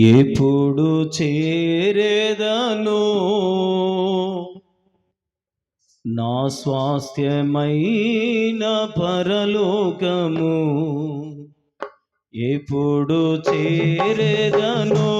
ఎప్పుడు చేరేదను? నా స్వాస్థ్యమైన పరలోకము ఎప్పుడు చేరేదను?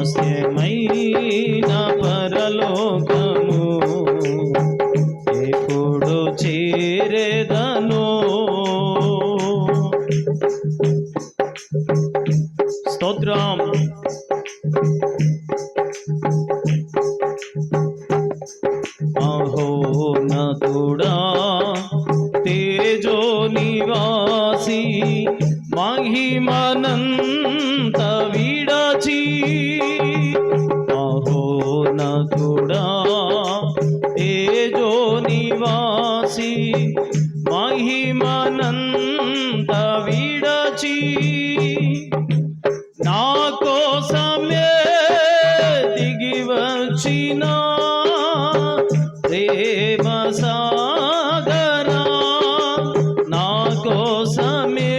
స్వాస్థ్యమైన పరలోకం వచ్చిన ప్రేమ సాగరా నా కోసమే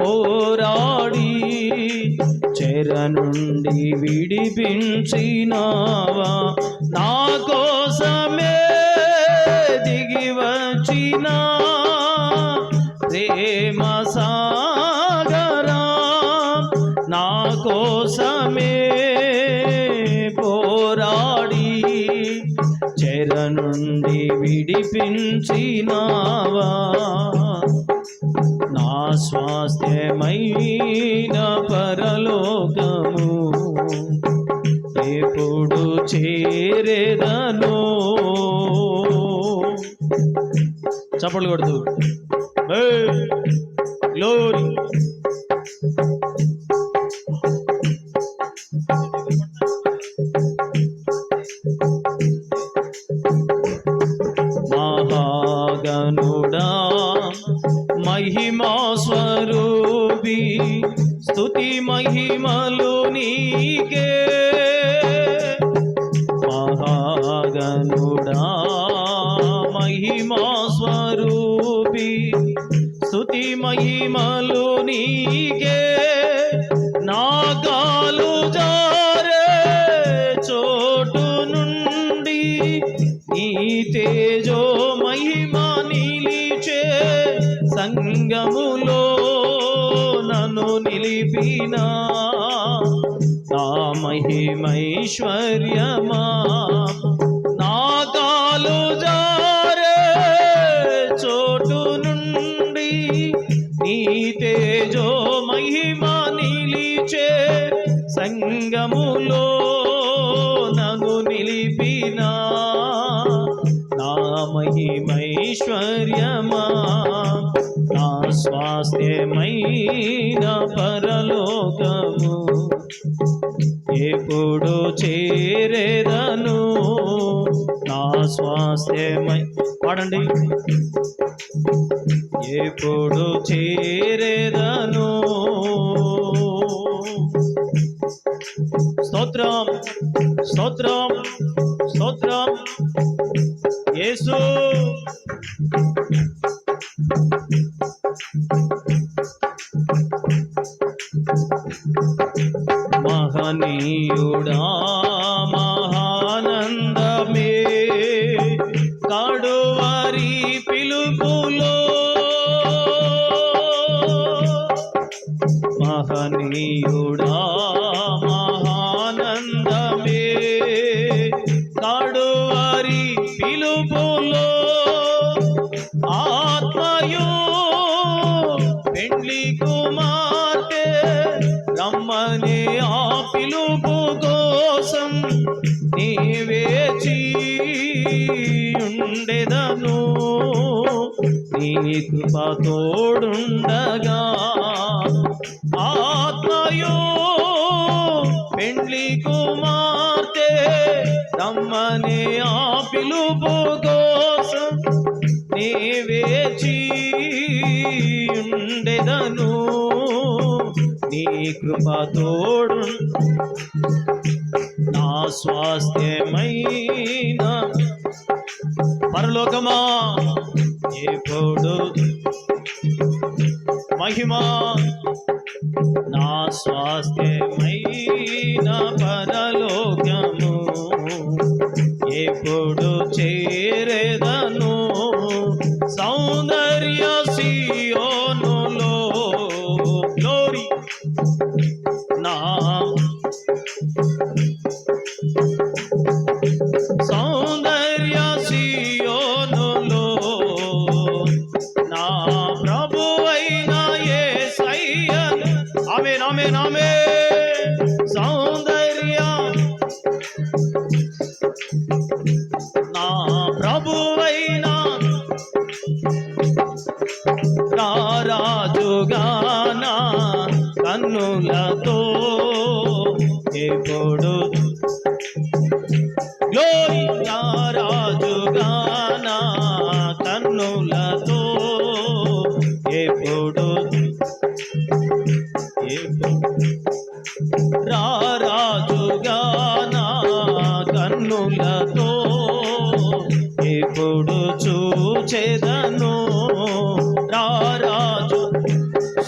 పోరాడి చెర నుండి విడిపించినావా? నా కోసమే విడిపించినావా? నా స్వాస్థ్యమైన పరలోకము ఎప్పుడు చేరేదను. చప్పట్లు కొడుతూ గ్లోరీ స్వరూపి స్థుతి మహిమలు నీకే. మహాగనుడా మహిమా స్వరూపి స్థుతి మహిమలు నీకే. నాగాలు జారే చోటు నుండి నీ తేజో మహిమ నిలిచే సంగము తెలిపినా నా మహిమైశ్వర్యమా? నా కాలు జారే చోటు నుండి నీ తేజో మహిమా నిలిచే సంగములో నన్ను నిలిపినా నా మహిమైశ్వర్యమా? స్వాస్థ్యమైన పరలోకము. ఎప్పుడు చేరేదను నా స్వాస్థ్యమై పాడండి. ఎప్పుడు చేరేదను స్తోత్రం స్తోత్రం స్తోత్రం. యేసు నీ కృప తోడుండగా ఆత్మయో పెండ్లి కుమార్తె రమ్మనే ఆ పిలుపు కోసం నీ వేచి ఉండెదను నీ కృప తోడు నా స్వాస్థ్యమైన పరలోకమా ఎప్పుడు మహిమా నా స్వాస్థ్యమైన పరలోకము. ఎప్పుడు చేరేదను రారాజుగానా కన్నులతో ఎప్పుడు గ్లోరీ కన్నులతో ఎప్పుడు ఎప్పుడు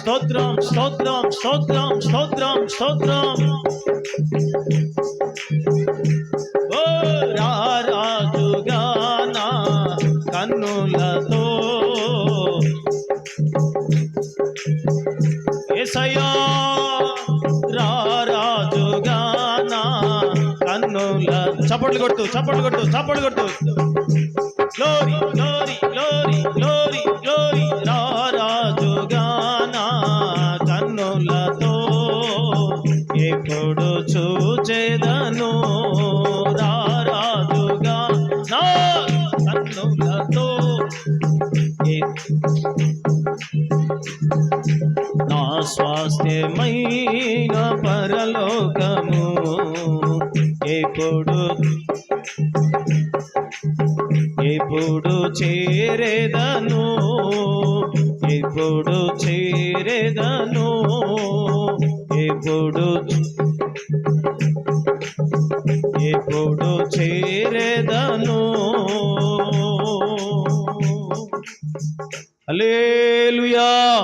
స్తోత్రం స్తోత్రం స్తోత్రం స్తోత్రం స్తోత్రం. ఓ రారాజుగానా కన్నులతో. ఏసయ్యా రారాజుగానా కన్నుల చప్పట్లు కొట్టు చప్పట్లు కొట్టు చప్పట్లు కొట్టు. గ్లోరీ గ్లోరీ గ్లోరీ స్వాస్థ్యమైన పరలోకము. ఎప్పుడు? ఎప్పుడు చేరేదను? ఎప్పుడు చేరేదను? ఎప్పుడు? ఎప్పుడు చేరేదను? అలేలుయా